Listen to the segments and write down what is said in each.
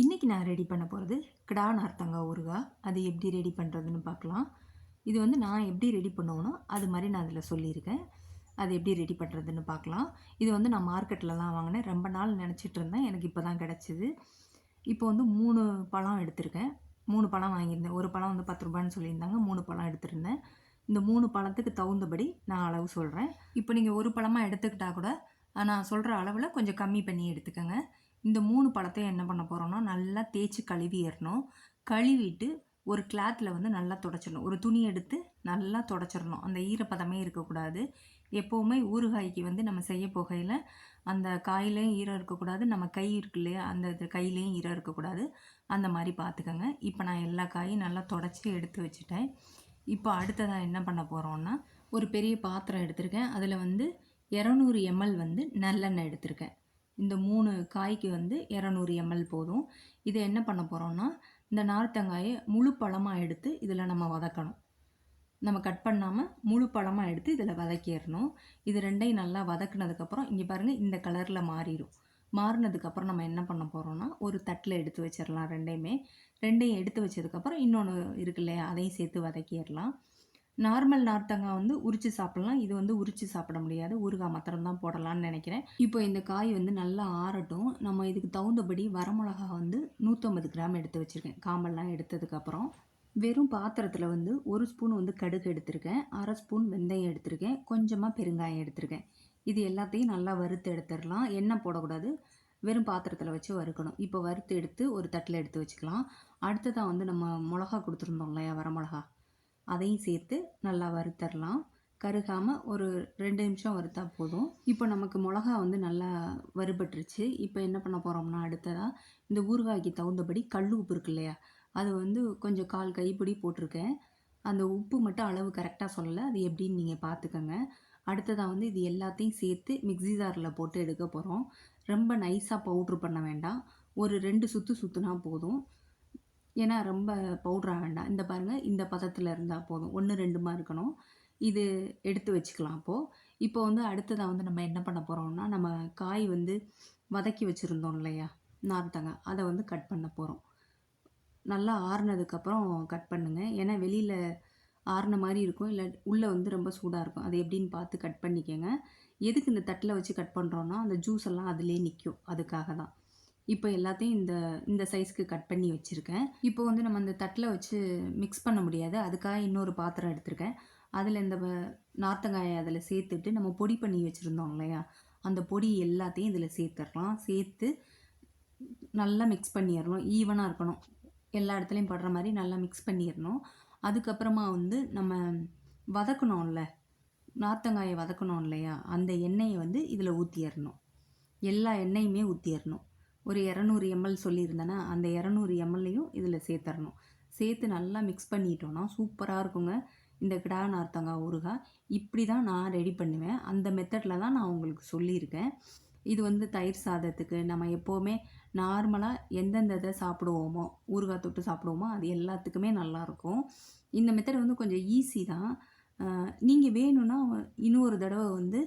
இன்றைக்கி நான் ரெடி பண்ண போகிறது கிடா நார்த்தங்காய் ஊறுகாய் அது எப்படி ரெடி பண்ணுறதுன்னு பார்க்கலாம். இது வந்து நான் எப்படி ரெடி பண்ணுவோனோ அது மாதிரி நான் அதில் சொல்லியிருக்கேன். அது எப்படி ரெடி பண்ணுறதுன்னு பார்க்கலாம். இது வந்து நான் மார்க்கெட்டிலலாம் வாங்கினேன். ரொம்ப நாள் நினச்சிட்டு இருந்தேன். எனக்கு இப்போ தான் கிடச்சிது. இப்போ வந்து மூணு பழம் எடுத்திருக்கேன். மூணு பழம் வாங்கியிருந்தேன். ஒரு பழம் வந்து பத்து ரூபான்னு சொல்லியிருந்தாங்க. மூணு பழம் எடுத்திருந்தேன். இந்த மூணு பழத்துக்கு தகுந்தபடி நான் அளவு சொல்கிறேன் இப்போ நீங்கள் ஒரு பழமாக எடுத்துக்கிட்டால் கூட நான் சொல்கிற அளவில் கொஞ்சம் கம்மி பண்ணி எடுத்துக்கோங்க. இந்த மூணு பழத்தையும் என்ன பண்ண போகிறோம்னா நல்லா தேய்ச்சி கழுவிடணும் கழுவிட்டு ஒரு கிளாத்தில் வந்து நல்லா தொடச்சிடணும். ஒரு துணி எடுத்து நல்லா தொடச்சிடணும். அந்த ஈரப்பதமே இருக்கக்கூடாது. எப்போவுமே ஊறுகாய்க்கு வந்து நம்ம செய்ய போகையில் அந்த காயிலையும் ஈரம் இருக்கக்கூடாது. நம்ம கை இருக்கு இல்லையா அந்த இது கையிலையும் ஈரம் இருக்கக்கூடாது. அந்த மாதிரி பார்த்துக்கோங்க. இப்போ நான் எல்லா காயும் நல்லா தொடச்சி எடுத்து வச்சுட்டேன். இப்போ அடுத்ததாக என்ன பண்ண போகிறோன்னா ஒரு பெரிய பாத்திரம் எடுத்திருக்கேன். அதில் வந்து இரநூறு எம்எல் வந்து நல்லெண்ணெய் எடுத்திருக்கேன். இந்த மூணு காய்க்கு வந்து இரநூறு எம்எல் போதும். இதை என்ன பண்ண போகிறோம்னா இந்த நார்த்தங்காயை முழு பழமாக எடுத்து இதில் நம்ம வதக்கணும். நம்ம கட் பண்ணாமல் முழு பழமாக எடுத்து இதில் வதக்கிடணும். இது ரெண்டையும் நல்லா வதக்குனதுக்கப்புறம் இங்கே பாருங்கள் இந்த கலரில் மாறிடும் மாறினதுக்கப்புறம் நம்ம என்ன பண்ண போகிறோம்னா ஒரு தட்டில் எடுத்து வச்சிடலாம் ரெண்டையுமே. ரெண்டையும் எடுத்து வச்சதுக்கப்புறம் இன்னொன்று இருக்கு இல்லையா அதையும் சேர்த்து வதக்கிடலாம். நார்மல் நார்த்தங்காய் வந்து உரித்து சாப்பிட்லாம். இது வந்து உரித்து சாப்பிட முடியாது. ஊறுகாய் மாத்திரம் தான் போடலான்னு நினைக்கிறேன். இப்போ இந்த காய் வந்து நல்லா ஆறட்டும். நம்ம இதுக்கு தகுந்தபடி வரமிளகா வந்து நூற்றம்பது கிராம் எடுத்து வச்சுருக்கேன். காம்பெல்லாம் எடுத்ததுக்கப்புறம் வெறும் பாத்திரத்தில் வந்து ஒரு ஸ்பூன் வந்து கடுகு எடுத்திருக்கேன். அரை ஸ்பூன் வெந்தயம் எடுத்திருக்கேன். கொஞ்சமாக பெருங்காயம் எடுத்திருக்கேன். இது எல்லாத்தையும் நல்லா வறுத்து எடுத்துடலாம். எண்ணெய் போடக்கூடாது. வெறும் பாத்திரத்தில் வச்சு வறுக்கணும். இப்போ வறுத்து எடுத்து ஒரு தட்டில் எடுத்து வச்சுக்கலாம். அடுத்ததாக வந்து நம்ம மிளகா கொடுத்துருந்தோம் இல்லையா வரமிளகா? அதையும் சேர்த்து நல்லா வறுத்தரலாம். கருகாமல் ஒரு ரெண்டு நிமிஷம் வறுத்தா போதும். இப்போ நமக்கு மிளகா வந்து நல்லா வறுபட்டுருச்சு. இப்போ என்ன பண்ண போகிறோம்னா அடுத்ததாக இந்த ஊறுகாய்க்கு தகுந்தபடி கல் உப்பு இருக்கு இல்லையா? அது வந்து கொஞ்சம் கால் கைப்பிடி போட்டிருக்கேன். அந்த உப்பு மட்டும் அளவு கரெக்டாக சொல்லலை. அது எப்படின்னு நீங்கள் பார்த்துக்கோங்க. அடுத்ததாக வந்து இது எல்லாத்தையும் சேர்த்து மிக்ஸி ஜாரில் போட்டு எடுக்க போகிறோம் ரொம்ப நைஸாக பவுட்ரு பண்ண வேண்டாம். ஒரு ரெண்டு சுற்று சுற்றுனா போதும். ஏன்னா ரொம்ப பவுட்ராக வேண்டாம். இந்த பாருங்கள் இந்த பதத்தில் இருந்தால் போதும். ஒன்று ரெண்டுமா இருக்கணும். இது எடுத்து வச்சுக்கலாம் அப்போது இப்போ வந்து அடுத்ததாக வந்து நம்ம என்ன பண்ண போகிறோம்னா நம்ம காய் வந்து வதக்கி வச்சுருந்தோம் இல்லையா? நார்த்தங்க. அதை வந்து கட் பண்ண போகிறோம் நல்லா ஆறுனதுக்கப்புறம் கட் பண்ணுங்கள் ஏன்னா வெளியில் ஆறுன மாதிரி இருக்கும். இல்லை உள்ளே வந்து ரொம்ப சூடாக இருக்கும். அது எப்படின்னு பார்த்து கட் பண்ணிக்கோங்க. எதுக்கு இந்த தட்டில் வச்சு கட் பண்ணுறோன்னா அந்த ஜூஸ் எல்லாம் அதிலே நிற்கும் அதுக்காக தான் இப்போ எல்லாத்தையும் இந்த இந்த சைஸ்க்கு கட் பண்ணி வச்சுருக்கேன். இப்போ வந்து நம்ம அந்த தட்டில் வச்சு மிக்ஸ் பண்ண முடியாது. அதுக்காக இன்னொரு பாத்திரம் எடுத்திருக்கேன். அதில் இந்த நார்த்தங்காயை அதில் சேர்த்துட்டு நம்ம பொடி பண்ணி வச்சுருந்தோம் இல்லையா? அந்த பொடி எல்லாத்தையும் இதில் சேர்த்துடலாம். சேர்த்து நல்லா மிக்ஸ் பண்ணிடணும். ஈவனாக இருக்கணும். எல்லா இடத்துலையும் படுற மாதிரி நல்லா மிக்ஸ் பண்ணிடணும். அதுக்கப்புறமா வந்து நம்ம வதக்கணும்ல? நார்த்தங்காயை வதக்கணும் இல்லையா? அந்த எண்ணெயை வந்து இதில் ஊற்றிடணும் எல்லா எண்ணெயுமே ஊற்றிடணும் ஒரு இரநூறு எம்எல் சொல்லியிருந்தேன்னா அந்த இரநூறு எம்எல்லையும் இதில் சேர்த்துறணும் சேர்த்து நல்லா மிக்ஸ் பண்ணிட்டோன்னா சூப்பராக இருக்குங்க. இந்த கிடா நார்த்தங்காய் ஊறுகாய் இப்படி தான் நான் ரெடி பண்ணுவேன். அந்த மெத்தடில் தான் நான் உங்களுக்கு சொல்லியிருக்கேன். இது வந்து தயிர் சாதத்துக்கு நம்ம எப்போவுமே நார்மலாக எந்தெந்த இதை சாப்பிடுவோமோ ஊறுகாய் தொட்டு சாப்பிடுவோமோ அது எல்லாத்துக்குமே நல்லாயிருக்கும் இந்த மெத்தட் வந்து கொஞ்சம் ஈஸி தான். நீங்கள் வேணும்னா இன்னொரு தடவை வந்து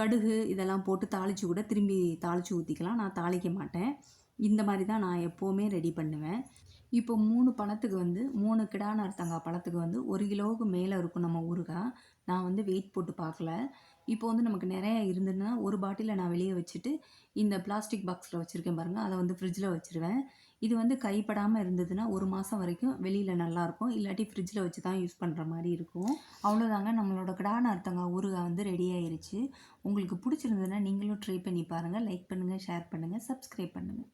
கடுகு இதெல்லாம் போட்டு தாளித்து கூட திரும்பி தாளித்து ஊற்றிக்கலாம் நான் தாளிக்க மாட்டேன். இந்த மாதிரி தான் நான் எப்போவுமே ரெடி பண்ணுவேன். இப்போ மூணு பழத்துக்கு வந்து மூணு கிடான அர்த்தங்காய் பழத்துக்கு வந்து ஒரு கிலோவுக்கு மேலே இருக்கும் நம்ம ஊறுகாய் நான் வந்து வெயிட் போட்டு பார்க்கல. இப்போ வந்து நமக்கு நிறையா இருந்ததுன்னா ஒரு பாட்டிலை நான் வெளியே வச்சுட்டு இந்த பிளாஸ்டிக் பாக்ஸில் வச்சுருக்கேன் பாருங்கள் அதை வந்து ஃப்ரிட்ஜில் வச்சுருவேன். இது வந்து கைப்படாமல் இருந்ததுன்னா ஒரு மாதம் வரைக்கும் வெளியில் நல்லாயிருக்கும் இல்லாட்டி ஃப்ரிட்ஜில் வச்சு தான் யூஸ் பண்ணுற மாதிரி இருக்கும். அவ்வளோதாங்க நம்மளோட கிடான அர்த்தங்காய் ஊறுகாய் வந்து ரெடி ஆயிருச்சு. உங்களுக்கு பிடிச்சிருந்ததுன்னா நீங்களும் ட்ரை பண்ணி பாருங்கள் லைக் பண்ணுங்கள் ஷேர் பண்ணுங்கள் சப்ஸ்கிரைப் பண்ணுங்கள்